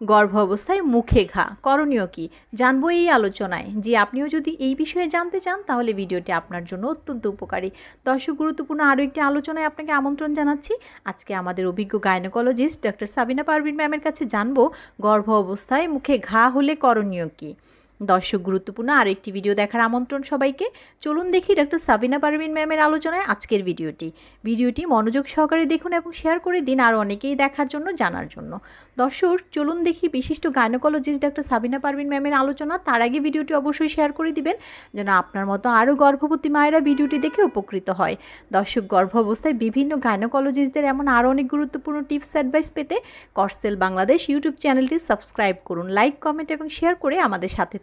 গর্ভ অবস্থায় মুখে ঘা। করণীয় কি? জানব এই আলোচনায় যে আপনিও যদি এই বিষয়ে জানতে চান, তাহলে ভিডিওটি আপনার জন্য অত্যন্ত উপকারী। দর্শক, গুরুত্বপূর্ণ আরও একটি আলোচনায় আপনাকে আমন্ত্রণ জানাচ্ছি। আজকে আমাদের অভিজ্ঞ গাইনোকোলজিস্ট ডক্টর সাবিনা পারভিন ম্যামের কাছে জানব, গর্ভ অবস্থায় মুখে ঘা হলে করণীয় কী? দর্শক গুরুত্বপূর্ণ আরও একটি ভিডিও দেখার আমন্ত্রণ সবাইকে। চলুন দেখি ডক্টর সাবিনা পারভিন ম্যামের আলোচনায় আজকের ভিডিওটি ভিডিওটি মনোযোগ সহকারে দেখুন এবং শেয়ার করে দিন আর অনেকেই দেখার জন্য, জানার জন্য। দর্শক, চলুন দেখি বিশিষ্ট গাইনোকোলজিস্ট ডক্টর সাবিনা পারভিন ম্যামের আলোচনা। তার আগে ভিডিওটি অবশ্যই শেয়ার করে দিবেন, যেন আপনার মতো আরও গর্ভবতী মায়েরা ভিডিওটি দেখে উপকৃত হয়। দর্শক গর্ভ অবস্থায় বিভিন্ন গাইনোকোলজিস্টদের এমন আরও অনেক গুরুত্বপূর্ণ টিপস অ্যাডভাইস পেতে করসেল বাংলাদেশ ইউটিউব চ্যানেলটি সাবস্ক্রাইব করুন। লাইক কমেন্ট এবং শেয়ার করে আমাদের সাথে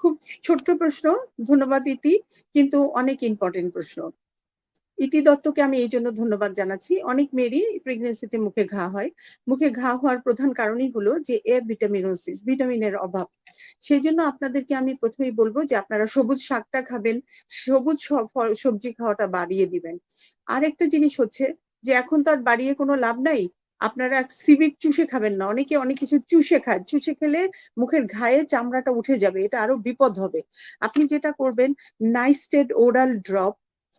খুব ছোট্ট প্রশ্ন, ধন্যবাদ ইতি, কিন্তু অনেক ইম্পর্টেন্ট প্রশ্ন। ইতি দত্তকে আমি এই জন্য ধন্যবাদ জানাচ্ছি। অনেক মেয়েরই প্রেগনেন্সিতে মুখে ঘা হয়। মুখে ঘা হওয়ার প্রধান কারণই হলো যে, এ ভিটামিনোসিস, ভিটামিনের অভাব। সেই জন্য আপনাদেরকে আমি প্রথমেই বলব যে, আপনারা সবুজ শাকটা খাবেন, সবুজ সবজি খাওয়াটা বাড়িয়ে দিবেন। আরেকটা জিনিস হচ্ছে যে, এখন তো আর বাড়িয়ে কোনো লাভ নাই। আপনারা সিভিট চুষে খাবেন না। অনেকে অনেক কিছু চুষে খায়। চুষে খেলে মুখের ঘায়ে চামড়াটা উঠে যাবে। এটা আরও বিপদ হবে। আপনি যেটা করবেন নাইস্টেড ওরাল ড্রপ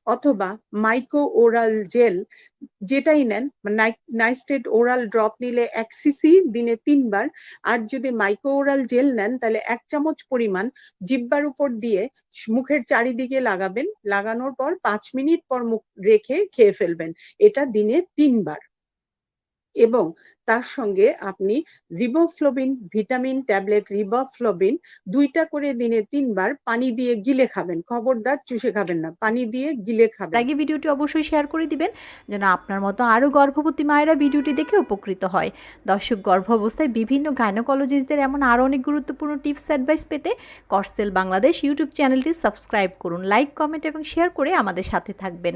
অথবা মাইক্রো ওরাল জেল যেটাই নেন নাইস্টেড ওরাল ড্রপ নিলে এক সিসি দিনে তিনবার। আর যদি মাইক্রো ওরাল জেল নেন, তাহলে এক চামচ পরিমাণ জিব্বার উপর দিয়ে মুখের চারিদিকে লাগাবেন। লাগানোর পর পাঁচ মিনিট পর মুখ রেখে খেয়ে ফেলবেন। এটা দিনে তিনবার। এবং তার সঙ্গে আপনি রিবোফ্লোবিন ভিটামিন ট্যাবলেট রিবোফ্লোবিন দুইটা করে দিনে তিনবার পানি দিয়ে গিলে খাবেন। খবরদার, চুষে খাবেন না। পানি দিয়ে গিলে খাবেন। আগে ভিডিওটি অবশ্যই শেয়ার করে দিবেন, যেন আপনার মতো আরও গর্ভবতী মায়েরা ভিডিওটি দেখে উপকৃত হয়। দর্শক গর্ভ অবস্থায় বিভিন্ন গাইনোকোলজিস্টদের এমন আরও অনেক গুরুত্বপূর্ণ টিপস অ্যাডভাইস পেতে করসেল বাংলাদেশ ইউটিউব চ্যানেলটি সাবস্ক্রাইব করুন লাইক কমেন্ট এবং শেয়ার করে আমাদের সাথে থাকবেন।